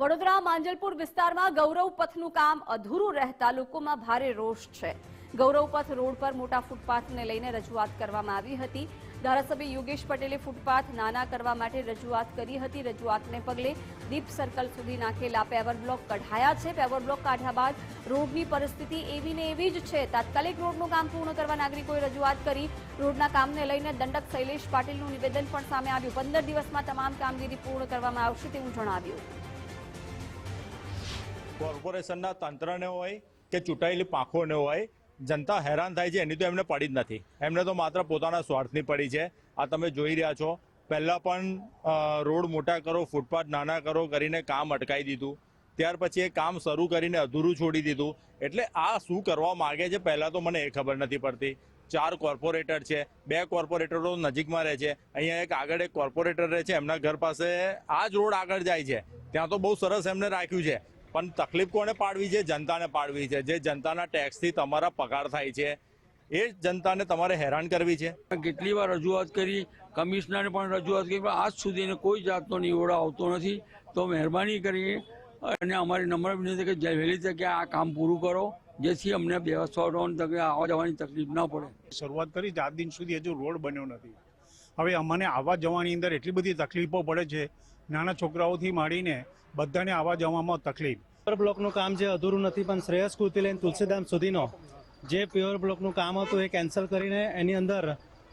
વડોદરા, માંજલપુર વિસ્તારમાં ગૌરવ પથનું કામ અધૂરું રહેતા લોકોમાં ભારે રોષ છે. ગૌરવ પથ રોડ પર મોટા ફૂટપાથને લઈને રજૂઆત કરવામાં આવી હતી. ધારાસભ્ય યોગેશ પટેલે ફૂટપાથ નાના કરવા માટે રજૂઆત કરી હતી. રજૂઆતને પગલે દીપ સર્કલ સુધી નાખેલા પેવર બ્લોક કઢાયા છે. પેવર બ્લોક કાઢ્યા બાદ રોડની પરિસ્થિતિ એવી ને એવી જ છે. તાત્કાલિક રોડનું કામ પૂર્ણ કરવા નાગરિકોએ રજૂઆત કરી. રોડના કામને લઈને દંડક શૈલેષ પાટીલનું નિવેદન પણ સામે આવ્યું. પંદર દિવસમાં તમામ કામગીરી પૂર્ણ કરવામાં આવશે તેવું જણાવ્યું. કોર્પોરેશનના તંત્રને હોય કે ચૂંટાયેલી પાંખોને હોય, જનતા હેરાન થાય છે, એની તો એમને પડી જ નથી. એમને તો માત્ર પોતાના સ્વાર્થની પડી છે. આ તમે જોઈ રહ્યા છો. પહેલાં પણ રોડ મોટા કરો, ફૂટપાથ નાના કરો કરીને કામ અટકાવી દીધું. ત્યાર પછી એ કામ શરૂ કરીને અધૂરું છોડી દીધું. એટલે આ શું કરવા માગે છે પહેલાં તો મને એ ખબર નથી પડતી. ચાર કોર્પોરેટર છે, બે કોર્પોરેટરો નજીકમાં રહે છે. અહીંયા એક આગળ એક કોર્પોરેટર રહે છે, એમના ઘર પાસે આ જ રોડ આગળ જાય છે. ત્યાં તો બહુ સરસ એમને રાખ્યું છે. પણ તકલીફ કોને પાડવી છે? જનતાને પાડવી છે. જે જનતાના ટેક્સથી તમારા પગાર થાય છે એ જ જનતાને તમારે હેરાન કરવી છે. કેટલી વાર રજૂઆત કરી કમિશનરને પણ રજૂઆત કરી પણ આજ સુધીને કોઈ જાતનો નિવડો આવતો નથી. તો મહેરબાની કરી અને અમારી નમ્ર વિનંતી કે જે વહેલી તકે આ કામ પૂરું કરો જેથી અમને બેસવાનો તકે આવવા જવાની તકલીફ ના પડે. શરૂઆત કરી ચાર આજ દિન સુધી હજુ રોડ બન્યો નથી. હવે અમને આવવા જવાની અંદર એટલી બધી તકલીફો પડે છે નાના છોકરાઓથી માંડીને બધાને આવવા જવામાં તકલીફ. પ્યોર બ્લોકનું કામ જે અધૂરું નથી, પણ શ્રેયસ કુર્તી લઈને તુલસીધામ સુધીનો જે પ્યોર બ્લોકનું કામ હતું એ કેન્સલ કરીને એની અંદર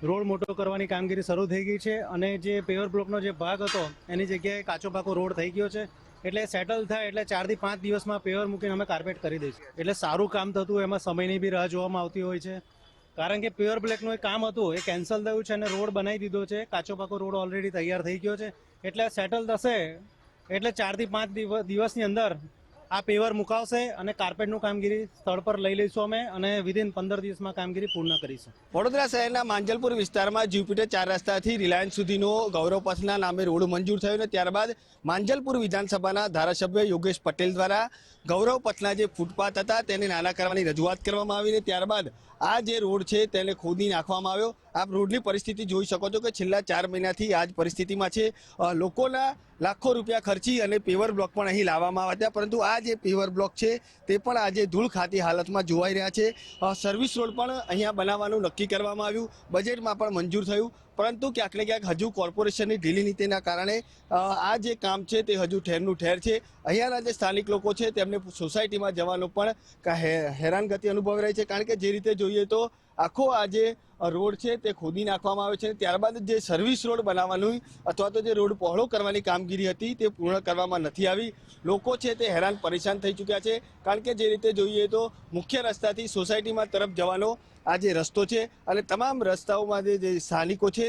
રોડ મોટો કરવાની કામગીરી શરૂ થઈ ગઈ છે અને જે પ્યોર બ્લોકનો જે ભાગ હતો, એની જગ્યાએ કાચો પાકો રોડ થઈ ગયો છે. એટલે સેટલ થાય એટલે ચારથી પાંચ દિવસમાં પેવર મૂકીને અમે કાર્પેટ કરી દઈશું. એટલે સારું કામ થતું એમાં સમયની બી રાહ જોવામાં આવતી હોય છે. કારણ કે પ્યોર બ્લેકનું એક કામ હતું, એ કેન્સલ થયું છે અને રોડ બનાવી દીધો છે. કાચો પાકો રોડ ઓલરેડી તૈયાર થઈ ગયો છે. એટલે સેટલ થશે એટલે ચારથી પાંચ દિવ- દિવસની અંદર આ પેવર મુકાવશે અને કાર્પેટનું કામગીરી સ્થળ પર લઈ લઈશું અમે અને વિધિન પંદર દિવસમાં કામગીરી પૂર્ણ કરીશું. વડોદરા શહેરના માંજલપુર વિસ્તારમાં જ્યુપિટર ચાર રસ્તાથી રિલાયન્સ સુધીનો ગૌરવ પથના નામે રોડ મંજૂર થયો અને ત્યારબાદ માંજલપુર વિધાનસભાના ધારાસભ્ય યોગેશ પટેલ દ્વારા ગૌરવ પથના જે ફૂટપાથ હતા તેને નાના કરવાની રજૂઆત કરવામાં આવી અને ત્યારબાદ આ જે રોડ છે તેને ખોદી નાખવામાં આવ્યો. આપ રોડની પરિસ્થિતિ જોઈ શકો છો કે છેલ્લા ચાર મહિનાથી આ જ પરિસ્થિતિમાં છે. લોકોના લાખો રૂપિયા ખર્ચી અને પેવર બ્લોક પણ અહીં લાવવામાં આવ્યા હતા. પરંતુ આ જે પેવર બ્લોક છે, તે પણ આજે ધૂળ ખાતી હાલતમાં જોવાઈ રહ્યા છે. સર્વિસ રોડ પણ અહીંયા બનાવવાનું નક્કી કરવામાં આવ્યું. બજેટમાં પણ મંજૂર થયું. પરંતુ ક્યાંક ને ક્યાંક હજુ કોર્પોરેશનની ઢીલી નીતિના કારણે આ જે કામ છે તે હજુ ઠેરનું ઠેર છે. અહીંયાના જે સ્થાનિક લોકો છે તેમને સોસાયટીમાં જવાનો પણ હેરાનગતિ અનુભવી રહી છે. કારણ કે જે રીતે જોઈએ તો આખો આ જે રોડ છે તે ખોદી નાખવામાં આવે છે ત્યારબાદ જે સર્વિસ રોડ બનાવવાનું અથવા તો જે રોડ પહોળો કરવાની કામગીરી હતી તે પૂર્ણ કરવામાં નથી આવી. લોકો છે તે હેરાન પરેશાન થઈ ચૂક્યા છે. કારણ કે જે રીતે જોઈએ તો મુખ્ય રસ્તાથી સોસાયટીમાં તરફ જવાનો આ જે રસ્તો છે અને તમામ રસ્તાઓમાં જે સ્થાનિકો છે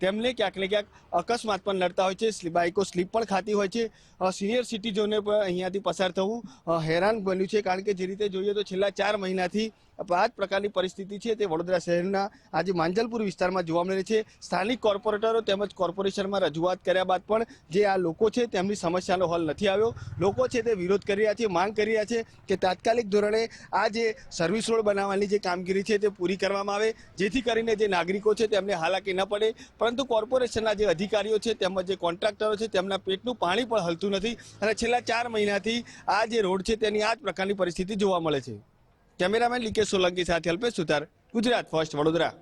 તેમને ક્યાંક ને ક્યાંક અકસ્માત પણ નડતા હોય છે. બાઇકો સ્લીપ પણ ખાતી હોય છે. સિનિયર સિટીઝોને પણ અહીંયાથી પસાર થવું હેરાન બન્યું છે. કારણ કે જે રીતે જોઈએ તો છેલ્લા ચાર મહિનાથી આ જ પ્રકારની પરિસ્થિતિ છે તે વડોદરા શહેરના આજે માંજલપુર વિસ્તારમાં જોવા મળે છે. સ્થાનિક કોર્પોરેટરો તેમજ કોર્પોરેશનમાં રજૂઆત કર્યા બાદ પણ જે આ લોકો છે તેમની સમસ્યાનો હલ નથી આવ્યો. લોકો છે તે વિરોધ કરી રહ્યા છે, માંગ કરી રહ્યા છે કે તાત્કાલિક ધોરણે આ જે સર્વિસ રોડ બનાવવાની જે કામગીરી છે તે પૂરી કરવામાં આવે. જેથી કરીને જે નાગરિકો છે તેમને હાલાકી ન પડે. પરંતુ કોર્પોરેશનના જે અધિકારીઓ છે, તેમજ જે કોન્ટ્રાક્ટરો છે, તેમના પેટનું પાણી પણ હલતું નથી અને છેલ્લા ચાર મહિનાથી આ જે રોડ છે, તેની આ જ પ્રકારની પરિસ્થિતિ જોવા મળે છે. કેમેરામેન લીકેશ સોલંકી સાથે અલ્પેશ સુતાર ગુજરાત ફર્સ્ટ વડોદરા.